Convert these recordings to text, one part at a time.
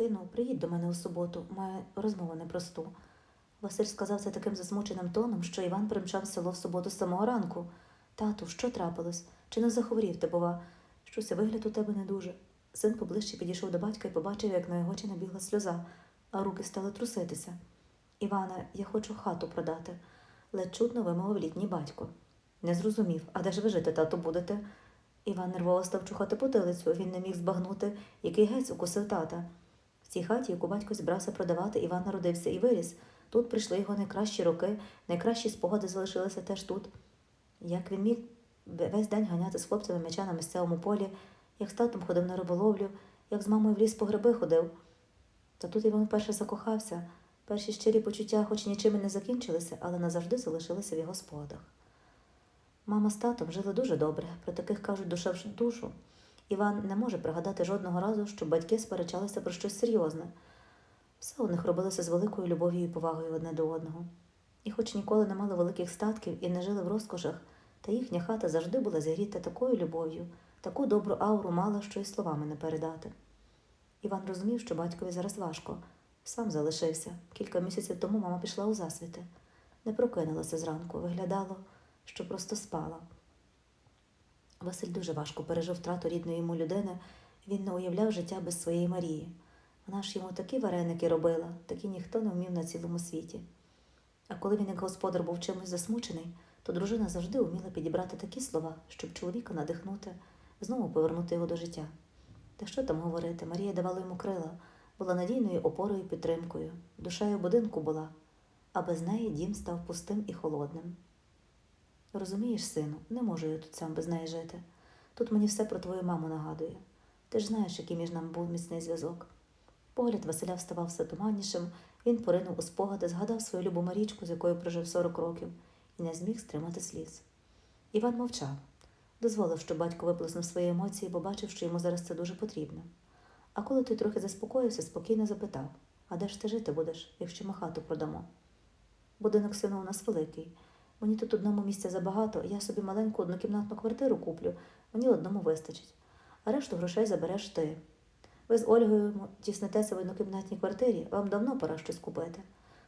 Сину, приїдь до мене у суботу, маю розмову непросту. Василь сказав це таким засмученим тоном, що Іван примчав село в суботу з самого ранку. Тату, що трапилось? Чи не захворів ти, бува? Щось вигляд у тебе не дуже. Син поближче підійшов до батька і побачив, як на його очі набігла сльоза, а руки стали труситися. Іване, я хочу хату продати, ледь чутно вимовив літній батько. Не зрозумів, а де ж ви жити, тату, будете? Іван нервово став чухати потилицю, він не міг збагнути, який гець укусив тата. Цій хаті, яку батько зібрався продавати, Іван народився і виріс. Тут прийшли його найкращі роки, найкращі спогади залишилися теж тут. Як він міг весь день ганяти з хлопцями м'яча на місцевому полі, як з татом ходив на риболовлю, як з мамою в ліс по гриби ходив. Та тут Іван вперше закохався. Перші щирі почуття, хоч нічим і не закінчилися, але назавжди залишилися в його спогадах. Мама з татом жили дуже добре, про таких кажуть душа в душу. Іван не може пригадати жодного разу, щоб батьки сперечалися про щось серйозне. Все у них робилося з великою любов'ю і повагою одне до одного. І хоч ніколи не мали великих статків і не жили в розкошах, та їхня хата завжди була зігріта такою любов'ю, таку добру ауру мала, що й словами не передати. Іван розумів, що батькові зараз важко. Сам залишився. Кілька місяців тому мама пішла у засвіти. Не прокинулася зранку, виглядало, що просто спала. Василь дуже важко пережив втрату рідної йому людини. Він не уявляв життя без своєї Марії. Вона ж йому такі вареники робила, такі ніхто не вмів на цілому світі. А коли він, як господар, був чимось засмучений, то дружина завжди вміла підібрати такі слова, щоб чоловіка надихнути, знову повернути його до життя. Та що там говорити? Марія давала йому крила, була надійною опорою і підтримкою, душею будинку була, а без неї дім став пустим і холодним. Розумієш, сину, не можу я тут сам без неї жити. Тут мені все про твою маму нагадує. Ти ж знаєш, який між нами був міцний зв'язок. Погляд Василя вставав все туманнішим, він поринув у спогади, згадав свою любу Марічку, з якою прожив 40 років, і не зміг стримати сліз. Іван мовчав, дозволив, щоб батько виплеснув свої емоції, бо бачив, що йому зараз це дуже потрібно. А коли той трохи заспокоївся, спокійно запитав А де ж ти жити будеш, якщо ми хату продамо? Будинок сину у нас великий. Мені тут одному місця забагато, я собі маленьку однокімнатну квартиру куплю, мені одному вистачить, а решту грошей забереш ти. Ви з Ольгою тіснетеся в однокімнатній квартирі, вам давно пора щось купити,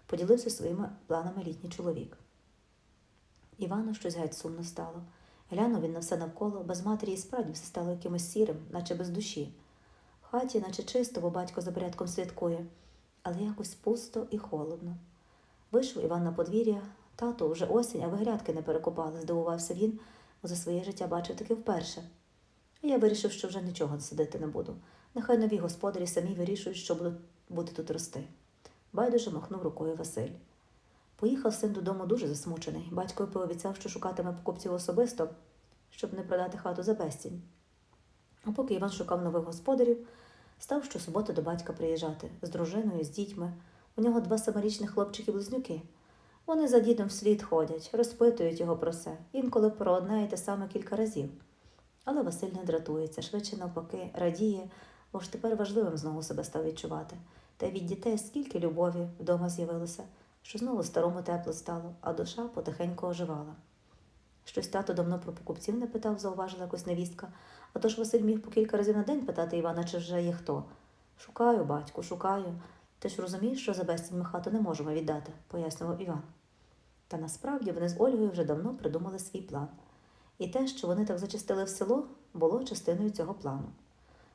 поділився своїми планами літній чоловік. Івану щось геть сумно стало. Глянув він на все навколо, без матері і справді все стало якимось сірим, наче без душі. В хаті, наче чисто, бо батько за порядком слідкує, але якось пусто і холодно. Вийшов Іван на подвір'я, тато вже осінь, а ви грядки не перекопали, здивувався він, бо за своє життя бачив таки вперше. Я вирішив, що вже нічого сидити не буду. Нехай нові господарі самі вирішують, що бути тут рости. Байдуже махнув рукою Василь. Поїхав син додому дуже засмучений. Батько пообіцяв, що шукатиме покупців особисто, щоб не продати хату за безцінь. А поки Іван шукав нових господарів, став щосуботи до батька приїжджати з дружиною, з дітьми. У нього два саморічних хлопчики-близнюки. Вони за дідом вслід ходять, розпитують його про все, інколи про одне і те саме кілька разів. Але Василь не дратується, швидше навпаки, радіє, бо ж тепер важливим знову себе став відчувати. Та від дітей скільки любові вдома з'явилося, що знову старому тепло стало, а душа потихеньку оживала. Щось тато давно про покупців не питав, зауважила якось невістка, а тож Василь міг по кілька разів на день питати Івана, чи вже є хто. Шукаю, батьку, шукаю. Ти ж розумієш, що за безцінь ми хату не можемо віддати, пояснював Іван. Та насправді вони з Ольгою вже давно придумали свій план. І те, що вони так зачастили в село, було частиною цього плану.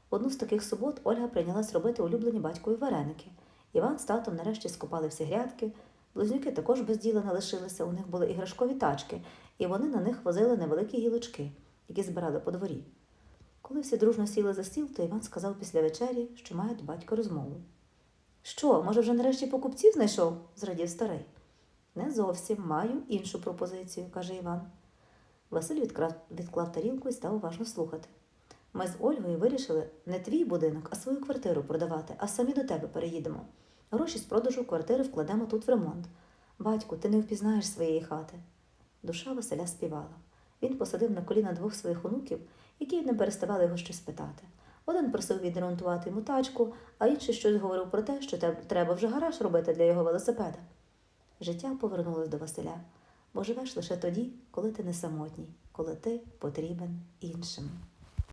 Одну з таких субот Ольга прийнялась робити улюблені батькові вареники. Іван з татом нарешті скопали всі грядки. Близнюки також без діла не лишилися, у них були іграшкові тачки, і вони на них возили невеликі гілочки, які збирали по дворі. Коли всі дружно сіли за стіл, то Іван сказав після вечері, що має до батька розмову. Що, може, вже нарешті покупців знайшов? зрадів старий. Не зовсім маю іншу пропозицію, каже Іван. Василь відкрав, відклав тарілку і став уважно слухати. Ми з Ольгою вирішили не твій будинок, а свою квартиру продавати, а самі до тебе переїдемо. Гроші з продажу квартири вкладемо тут в ремонт. Батьку, ти не впізнаєш своєї хати. Душа Василя співала. Він посадив на коліна двох своїх онуків, які не переставали його щось питати. Один просив відремонтувати йому тачку, а інший щось говорив про те, що треба вже гараж робити для його велосипеда. Життя повернулось до Василя, бо живеш лише тоді, коли ти не самотній, коли ти потрібен іншим.